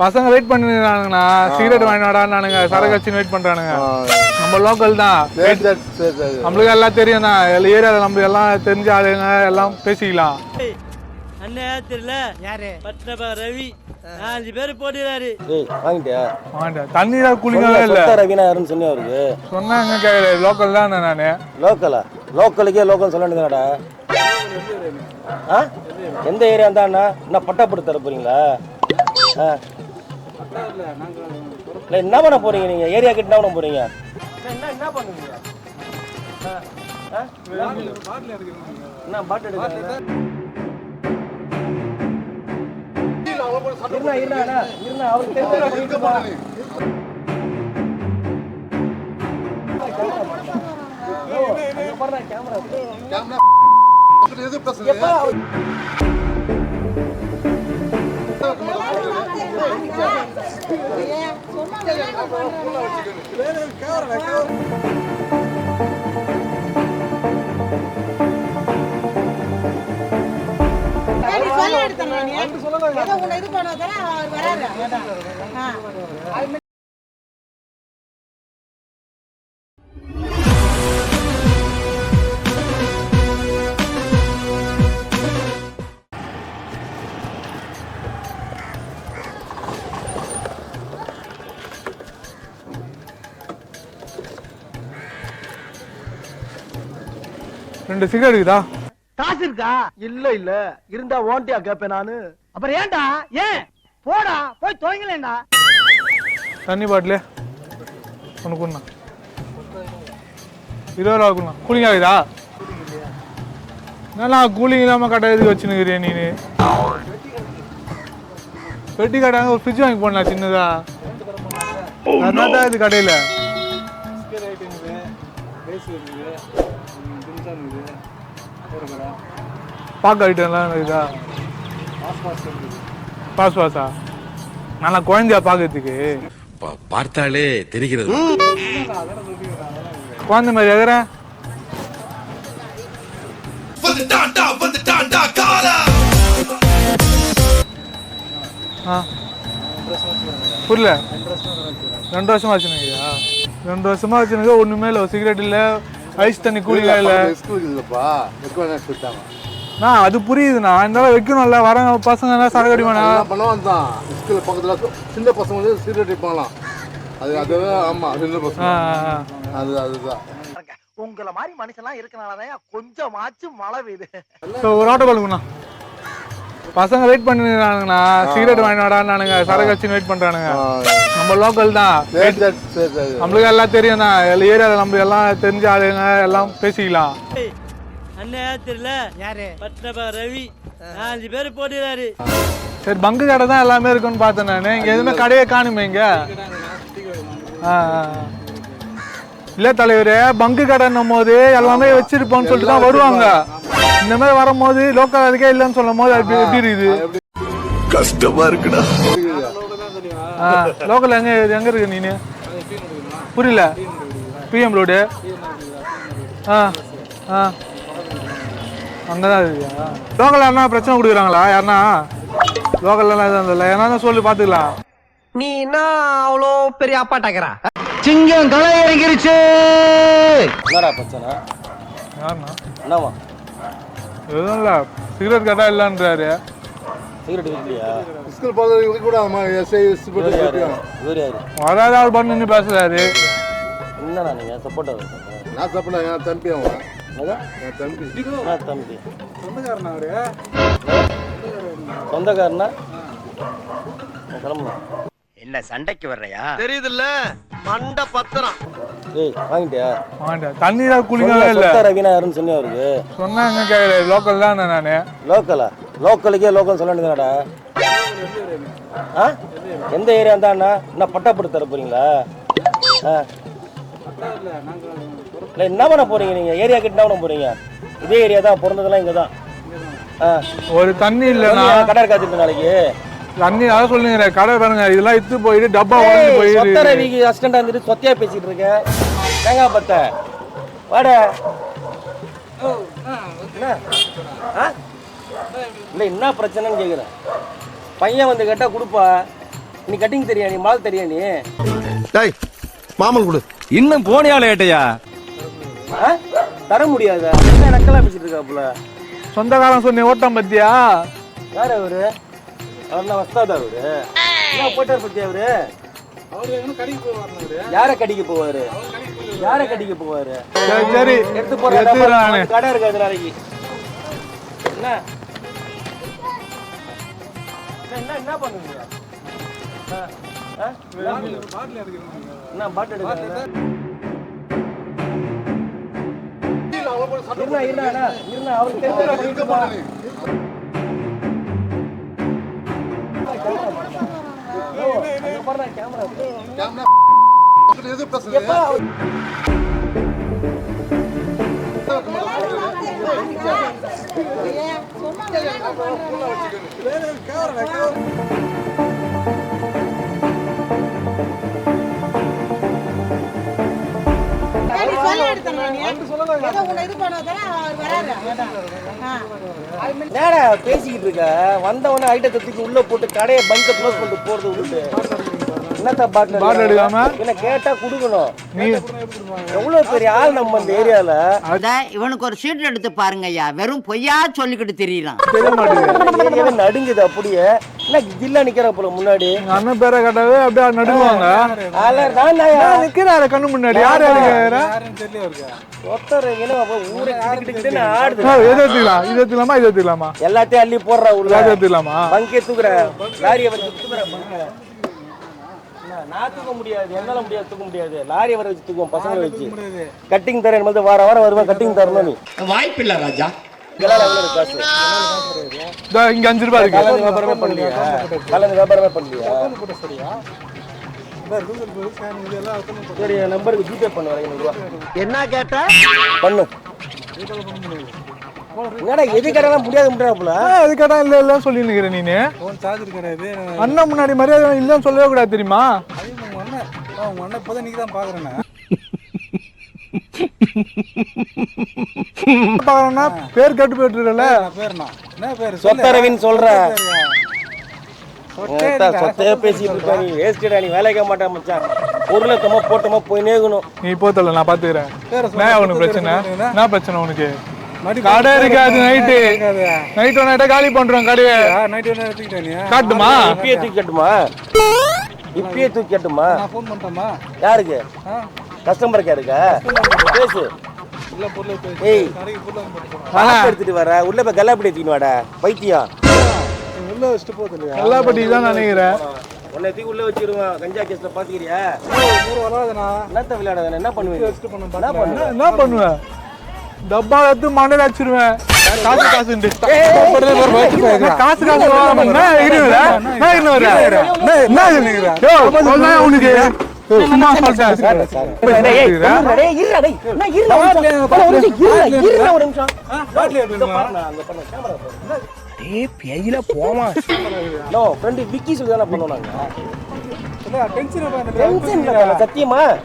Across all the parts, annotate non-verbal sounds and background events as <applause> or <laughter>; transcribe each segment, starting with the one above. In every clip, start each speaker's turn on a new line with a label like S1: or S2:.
S1: பசங்க wait பண்ணிருக்கானுங்கண்ணா cigarette வாங்கி வாடான்னானுங்க. சரக்கு வச்சு வெயிட் பண்றானுங்க. நம்ம லோக்கல் தான். நம்மளுக்கு எல்லாம் தெரியும் தான். ஏரியாவில் நம்ம எல்லாம் தெரிஞ்ச ஆளுங்க எல்லாம் பேசிக்கலாம்.
S2: தெரியல. யாரு? பத்மபா ரவி. நாலு பேர் போட்டுறாரு
S3: வாங்கிட்டியா?
S1: ஆமாண்டா தண்ணி தான் குளிக்கவே இல்லை.
S3: ரவினா யாருன்னு அவருக்கு?
S1: சொன்னாங்க கேட்கல லோக்கல் தான் நான்
S3: லோக்கலா லோக்கலுக்கே லோக்கல் சொல்ல வேண்டியதாடா ஆ? எந்த ஏரியா இருந்தாண்ணா என்ன பட்டாப்பட்டு தர போறீங்களா? ஆ? இல்லை என்ன பண்ண போறீங்க நீங்க? ஏரியா கிட்ட என்ன பண்ண போறீங்க? என்ன என்ன பண்ணுவீங்க? என்ன பாட்டு இருண்ணா, அண்ணா, இருண்ணா, அவருக்கு அங்க பாருண்ணா, கேமரா. எப்பா,
S4: சரி, சொல்லு எடுத்தேன் நானு. ஏதோ உன்னை இது பண்ணதால அவர் வராரு. அதான்.
S1: ரெண்டு சிகரெட் இருக்குதா?
S5: காசு இருக்கா? இல்ல இல்ல. இருந்தா ஓண்டியா கேப்பேன் நானு. அப்புறம் ஏன்டா? ஏன்? போடா. போய் துவங்கலேண்டா
S1: தண்ணி பாட்டிலு. ஒன்று குண்ணா இருபது ரூபா குண்ணா கூலிங் ஆகுதா? என்னண்ணா கூலிங் இல்லாமல் கடை எதுக்கு வச்சுன்னுக்கிறிய நீ பெட்டி கடையாங்க ஒரு ஃப்ரிட்ஜ் வாங்கி போடலாம் சின்னதா. அதனால தான் இது கடையில்? பாக்க ஐட்டம்லாம் இருக்குதா பாஸ் பாஸா நல்லா குழந்தையா பார்க்கறதுக்கு
S6: பார்த்தாலே தெரிகிறது.
S1: குழந்தை மாதிரி ஆ. புரியல. ரெண்டு வருஷமா வச்சுருங்கய்யா ரெண்டு வருஷமா வச்சுருங்க ஒண்ணுமே இல்லை சிகரெட் இல்லை. ஐஸ் தண்ணி கூலிங்கா இல்லை
S7: இல்லைப்பா. வெக்க சொல்லிட்டாங்க
S1: நான் அது புரியுதுண்ணா. இருந்தாலும் வைக்கணும்ல வர பசங்க எல்லாம் சரக்கு
S7: என்ன பண்ணுவான் தான் ஸ்கூல் பக்கத்துல சின்ன பசங்க வந்து சீரட் அடிப்பாங்களாம். அது அதுவே ஆமா சின்ன பசங்க. அது அதுதான்.
S5: உங்களை மாதிரி மனுஷன்லாம் இருக்கனாலதான் கொஞ்சமாச்சும் மழை பெய்யுது.
S1: ஸோ ஒரு ஆட்டோ பழுக்குண்ணா பசங்க வெயிட் பண்ணிருக்கானுங்கண்ணா சிகரெட் வாங்கி வாடான்னானுங்க. சரக்கு வச்சு வெயிட் பண்றானுங்க. நம்ம லோக்கல் தான். நம்மளுக்கு எல்லாம் தெரியும் தான் ஏரியாவில் நம்ம எல்லாம் தெரிஞ்ச ஆளுங்க எல்லாம் பேசிக்கலாம்.
S2: அண்ணன் தெரியல. யாரு? பத்மபா ரவி. நாலு பேர் போட்டுறாரு
S1: சரி பங்கு கடை தான் எல்லாமே இருக்குன்னு பார்த்தேன் நான். இங்கே எதுவுமே கடையே காணுமே இங்க. இல்ல தலைவரே பங்கு கடைன்னும் போது எல்லாமே வச்சிருப்போம்னு சொல்லிட்டு தான் வருவாங்க. இந்த மாதிரி வரும்போது லோக்கல் அதுக்கே இல்லைன்னு சொல்லும் போது அது எப்படி இருக்குது?
S6: கஷ்டமா இருக்குடா.
S1: லோக்கல் எங்க எங்க இருக்கு நீனு? புரியல. பிஎம் ரோடு ஆ ஆ. அங்கதான் இருக்கியா? லோக்கல் யாருனா பிரச்சனை கொடுக்குறாங்களா? யாருனா லோக்கல்லாம் எதுவும் இல்லை ஏன்னா சொல்லி பார்த்துக்கலாம்
S5: நீ என்ன அவ்வளோ பெரிய அப்பாட்டாக்கிறா சிங்கம் களை இறங்கிருச்சு
S3: என்னடா பிரச்சனை?
S1: யாருண்ணா
S3: என்னவா
S1: எதுவும் இல்லை. சிகரெட் கடை இல்லைன்றாரு.
S3: சிகரெட் வைக்கலையா
S7: ஸ்கூல் பக்கத்துல கூட ஆமா எஸ்ஐ எஸ்சி போட்டு
S3: இவர் யாரு?
S7: கட்டுவாங்க.
S3: இவர் யாரு?
S1: வராத ஆள் பண்ணு நின்னு பேசுறாரு.
S3: நீங்க? சப்போர்ட்
S7: நான் சாப்பிட என் தம்பி அவன்? என் தம்பி.
S3: என்ன தம்பி. சொந்தக்காரனா நான் கிளம்பலாம்
S5: என்ன சண்டைக்கு வர்றையா? தெரியுதுல்ல? மண்ட பத்திரம்.
S3: ஏய் வாங்கிட்டியா?
S1: தண்ணி தான் குளிக்கவே இல்லை.
S3: ரவினா யாருன்னு அவருக்கு.
S1: சொன்னாங்க கேட்கல லோக்கல் தான் நான்.
S3: லோக்கலா? லோக்கலுக்கே லோக்கல் சொல்ல வேண்டியதாடா ஆ? எந்த ஏரியா இருந்தாண்ணா என்ன பட்டாப்பட்டு தர போறீங்களா? ஆ. இல்லை என்ன பண்ண போறீங்க நீங்க? ஏரியா கிட்ட என்ன பண்ண போறீங்க? இதே ஏரியா தான் பிறந்ததெல்லாம் இங்கே தான். ஆ.
S1: ஒரு தண்ணி இல்லைண்ணா
S3: கடை இருக்காது நாளைக்கு?
S1: தண்ணி அதான் சொல்லுங்க கடை பாருங்க இதெல்லாம் இத்து போயிட்டு டப்பா உடஞ்சு
S3: ஏய்,
S1: போயிரு.
S3: சொத்த ரவிக்கு அசிஸ்டண்டா இருந்துட்டு சொத்தையா பேசிட்டு இருக்க? தேங்காய் பத்த. வாட. என்ன? ஆ? இல்ல என்ன பிரச்சனைன்னு கேக்குறேன். பையன் வந்து கேட்டா கொடுப்பா. நீ கட்டிங் தெரியா நீ மால் தெரியா நீ?
S6: டேய் மாமன் கொடு.
S8: இன்னும் போனியா லேட்டையா?
S3: ஆ? தர முடியாதா? என்ன நக்கலா பேசிட்டு இருக்காப்புல
S1: சொந்தக்காரன் சொன்னி ஓட்டம் பத்தியா?
S3: யார் அவரு? அவர் நான் வஸ்தாதா அவரு? என்ன போட்டார் பத்தி அவரு? யார கடிக்க போவாரு? யார கடிக்க போவாரு?
S1: சரி சரி.
S3: எடுத்து போறாரு. கடை இருக்காது நாளைக்கு. என்ன? என்ன என்ன பண்ணுவீங்க? என்ன பாட்டு எடுக்கிறீங்க? இருண்ணா, இருண்ணா, அண்ணா, இருண்ணா, அவருக்கு.
S7: கேமரா. பேசுறது?
S3: எப்பா பேசிக்கிட்டு இருக்க? வந்தவன ஐட்டத்தை தூக்கி உள்ள போட்டு கடையை பங்க க்ளோஸ் பண்ணிட்டு போறது விட்டுட்டு என்னத்த பாட்டில்
S1: பாட்டில் எடுக்காம?
S3: என்ன கேட்டா குடுக்கணும்.
S1: நீ
S3: எவ்வளவு பெரிய ஆள் நம்ம இந்த ஏரியால?
S9: இவனுக்கு ஒரு சீட் எடுத்து பாருங்க ஐயா. வெறும் பொய்யா சொல்லிக்கிட்டு தெரியலாம்.
S1: தெரிய மாட்டேங்குது.
S3: நடுங்குது அப்படியே. என்ன ஜில்லா நிக்கிற போல முன்னாடி?
S1: அண்ணன் பேரை கேட்டாவே அப்படியே நடுவாங்க
S3: நான்
S1: நிக்கிறாரு கண்ணு முன்னாடி? யார் யாருங்க
S3: ஒருத்தர் என்ன அப்ப ஊரை கிட்ட நான் ஆடுது
S1: எது எடுத்துக்கலாம் இது எடுத்துக்கலாமா? இது எடுத்துக்கலாமா?
S3: எல்லாத்தையும் அள்ளி போடுற உள்ள.
S1: எடுத்துக்கலாமா?
S3: பங்கே தூக்குற. லாரியை வச்சு தூக்குற நான் தூக்க முடியாது என்னால முடியாது தூக்க முடியாது. லாரியை வர வச்சு தூக்குவோம் பசங்களை வச்சு. கட்டிங் தரேன் போது வார வாரம் வருவேன் கட்டிங் தரணும் நீ.
S6: ராஜா.
S3: எவ்வளவு காசு?
S1: இதோ இங்க அஞ்சு ரூபாய் இருக்கு.
S3: கலந்து வியாபாரமே பண்ணலையா? கலந்து வியாபாரமே பண்ணலையா? சரி என் நம்பருக்கு ஜிபே பண்ணு
S5: என்ன கேட்ட?
S3: பண்ணு. என்னடா எது முடியாது முடியாதுல
S1: ஆ, அது கேட்டா இல்ல இல்ல சொல்லி நிக்கிற நீனு? அண்ணன் முன்னாடி மரியாதை இல்லன்னு சொல்லவே கூடாது தெரியுமா? <laughs> பாக்கறேன்னா பேர் கெட்டு போயிட்டு இருக்கல
S3: சொத்தரவின்னு சொல்ற. சொத்தையே பேசிட்டு இருக்க? நீ வேஸ்டடா நீ வேலைக்க மாட்டேன் மச்சான். பொருளை தம்மா போட்டோமா போய் நேகணும்
S1: நீ போத்தல நான் பாத்துக்கிறேன். என்ன உனக்கு பிரச்சனை. என்ன பிரச்சனை உனக்கு. கடை இருக்காது நைட்டு நைட்டு நைட்டா காலி பண்றோம் கடையை. காட்டுமா?
S3: இப்பயே தூக்கி கட்டுமா இப்பயே தூக்கி கட்டுமா யாருக்கு? கஸ்டமர் கேருக்கா பேசு. ஏய். எடுத்துட்டு வர. உள்ள போய் கல்லாப்படி எடுத்துக்கிட்டு வாடா. பைத்தியம்.
S1: எல்லா பட்டி தான் நினைக்கிறேன்.
S3: உன்னை தூக்கி உள்ள வச்சிருவேன். கஞ்சா கேஸ்ல பாத்துக்கிறியா? என்னத்த விளையாடாத என்ன பண்ணுவீங்க? என்ன பண்ணுவ?
S1: என்ன பண்ணுவேன் டப்பா எடுத்து மண்ணில் வச்சிருவேன் காசு காசு காசு காசு உனக்கு சும்மா சொல்லிட்டேன்
S3: டேய், ஏய், இருடா, டேய், இருடா, டேய். நான் இருடா, ஒரு நிமிஷம், இருடா, இருடா, ஒரு பாரு.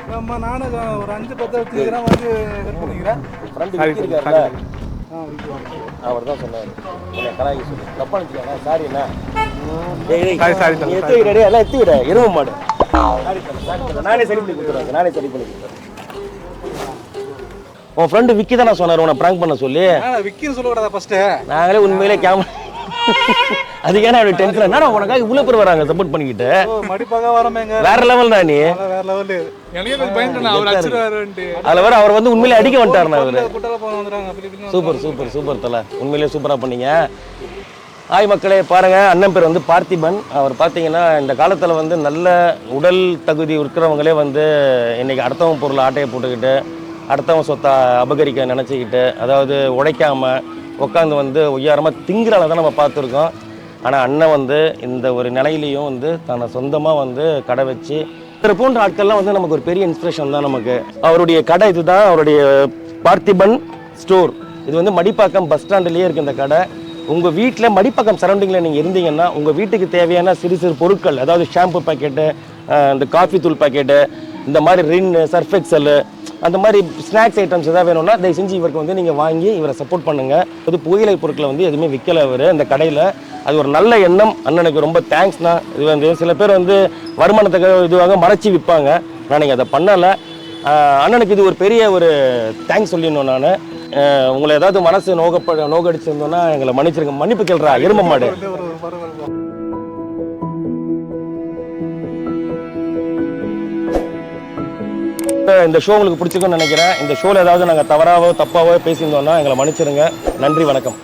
S3: No, friend விக்கி சொல்லி தானே சத்தியமா சொன்னாரு. என்னை கலாய்க்க சொல்லி. தப்பா வைடா, டேய், எல்லாம் எடுத்து வைடா, எருமை மாடு. நானே சரி பண்ணி கொடுத்துறேன் நானே சரி பண்ணி கொடுத்துறேன் உன் ஃப்ரெண்டு விக்கி தானே சொன்னார். உன்னை ப்ராங்க் பண்ண சொல்லி.
S8: விக்கின்னு சொல்லக்கூடாதா ஃபர்ஸ்ட்
S3: நாங்களே உண்மையிலே கேமரா அதுக்கு ஏன்னா அப்படி டென்ஷன் என்னடா உனக்காக இவ்வளவு பேர் வராங்க சப்போர்ட் பண்ணிக்கிட்டு?
S8: மடிப்பாக வரமேங்க
S3: வேற லெவல் தான் நீ.
S8: வேற லெவலு
S1: எனக்கே கொஞ்சம் பயந்துட்டேன் அவர் அடிச்சிருவாருன்ட்டு
S3: அதுல வேற அவர் வந்து உண்மையிலே அடிக்க வந்துட்டாருண்ணா அவரு சூப்பர் சூப்பர் சூப்பர் தல. உண்மையிலேயே சூப்பரா பண்ணீங்க. ஹாய் மக்களே பாருங்க. அண்ணன் பேர் வந்து பார்த்திபன். அவர் பார்த்தீங்கன்னா இந்த காலத்தில் வந்து நல்ல உடல் தகுதி இருக்கிறவங்களே வந்து இன்னைக்கு அடுத்தவன் பொருளை ஆட்டையை போட்டுக்கிட்டு அடுத்தவன் சொத்தை அபகரிக்க நினச்சிக்கிட்டு அதாவது உழைக்காம உட்காந்து வந்து ஒய்யாரமாக திங்கிறால தான் நம்ம பார்த்துருக்கோம். ஆனால் அண்ணன் வந்து இந்த ஒரு நிலையிலையும் வந்து தன்னை சொந்தமாக வந்து கடை வச்சு இவரை போன்ற ஆட்கள்லாம் வந்து நமக்கு ஒரு பெரிய இன்ஸ்பிரேஷன் தான் நமக்கு. அவருடைய கடை இதுதான் அவருடைய பார்த்திபன் ஸ்டோர் இது வந்து மடிப்பாக்கம் பஸ் ஸ்டாண்ட்லேயே இருக்குது இந்த கடை. உங்கள் வீட்டில் மடிப்பாக்கம் சரௌண்டிங்கில் நீங்கள் இருந்தீங்கன்னா உங்கள் வீட்டுக்கு தேவையான சிறு சிறு பொருட்கள் அதாவது ஷாம்பு பாக்கெட்டு இந்த காஃபி தூள் பாக்கெட்டு இந்த மாதிரி ரின்னு சர்ஃப் அந்த மாதிரி ஸ்நாக்ஸ் ஐட்டம்ஸ் ஏதாவது வேணும்னா தயவு செஞ்சு இவருக்கு வந்து நீங்கள் வாங்கி இவரை சப்போர்ட் பண்ணுங்கள் அது புகையிலை பொருட்களை வந்து எதுவுமே விற்கல அவர் இந்த கடையில். அது ஒரு நல்ல எண்ணம். அண்ணனுக்கு ரொம்ப தேங்க்ஸ்ண்ணா இது வந்து சில பேர் வந்து வருமானத்துக்கு இதுவாக மறைச்சி விற்பாங்க நான் நீங்கள் அதை பண்ணலை. அண்ணனுக்கு இது ஒரு பெரிய ஒரு தேங்க்ஸ் சொல்லிடணும் நான். உங்களை ஏதாவது மனசு நோகப்ப நோகடிச்சிருந்தோன்னா எங்களை மன்னிச்சிருங்க. மன்னிப்பு கேள்றா எரும மாடு. இந்த ஷோ உங்களுக்கு பிடிச்சிருக்குன்னு நினைக்கிறேன். இந்த ஷோவில் ஏதாவது நாங்கள் தவறாவோ தப்பாவோ பேசியிருந்தோம்னா எங்களை மன்னிச்சிருங்க. நன்றி வணக்கம்.